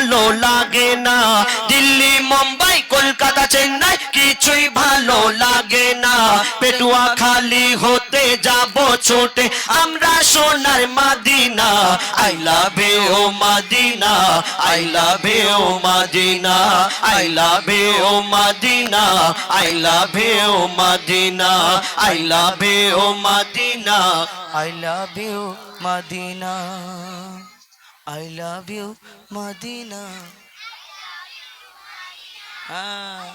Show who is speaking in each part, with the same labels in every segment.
Speaker 1: ভালো লাগে না। দিল্লি, মুম্বাই, কলকাতা, চেন্নাই কিছুই ভালো লাগে না। পেটুয়া খালি হতে যাব ছোটে, আমরা সোনার Medina. I love you Medina, I love you Medina, I love you Medina, I love you Medina, I love you Medina,
Speaker 2: I love you Medina. I love you Medina হ্যাঁ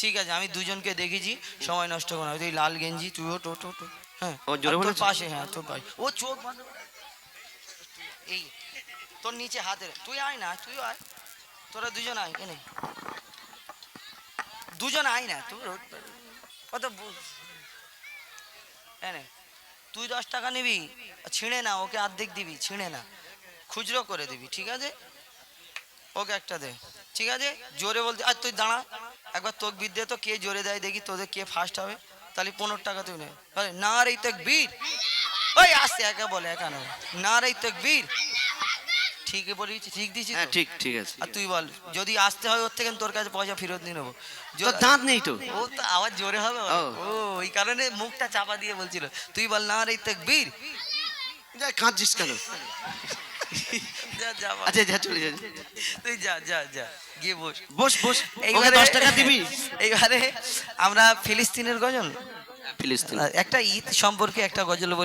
Speaker 2: ঠিক আছে আমি দুজনকে দেখেছি সময় নষ্ট করো তুই লাল গেঞ্জি তুই ও টো টো টো। হ্যাঁ তোর পাশে হ্যাঁ তোর পাশে। ও চোখ এই তোর নিচে হাতে তুই আয় না তুই আয়। তোরা দুজন আয় এনে। দুজন আয় না তুই কত তুই দশ টাকা নিবি ছিঁড়ে না ওকে অর্ধেক দিবি ছিঁড়ে না। খুচরো করে দিবি ঠিক আছে? ওকে একটা দে ঠিক আছে? জোরে বলতে আর তুই দাঁড়া একবার তোক বিদ দে তো কে জোরে দেয় দেখি তোদের কে ফার্স্ট হবে। তাহলে পনেরো টাকা তুই নে। আরে না রে তক বীর ওই আসতে একা বলে একা না না রে তক বীর ঠিকই বলি ঠিক দিছি
Speaker 1: হ্যাঁ ঠিক ঠিক আছে।
Speaker 2: আর তুই বল যদি আসতে হয় ওর থেকে তোর কাছে পয়সা ফেরত নিয়ে নেব।
Speaker 1: তোর দাঁত নেই তো?
Speaker 2: ও তো আওয়াজ জোরে হবে
Speaker 1: ও।
Speaker 2: ওই কারণে মুখটা চাপা দিয়ে বলছিল। তুই বল না রে তকবীর
Speaker 1: যা কাঁদছিস কেন। আচ্ছা যা চলে যা
Speaker 2: তুই যা যা যা গিয়ে বস।
Speaker 1: বস বস
Speaker 2: এইবারে
Speaker 1: দশ টাকা দিবি?
Speaker 2: এইবারে আমরা ফিলিস্তিনের গজল।
Speaker 1: ফিলিস্তিন।
Speaker 2: একটা ঈদ সম্পর্কে একটা গজল বলি।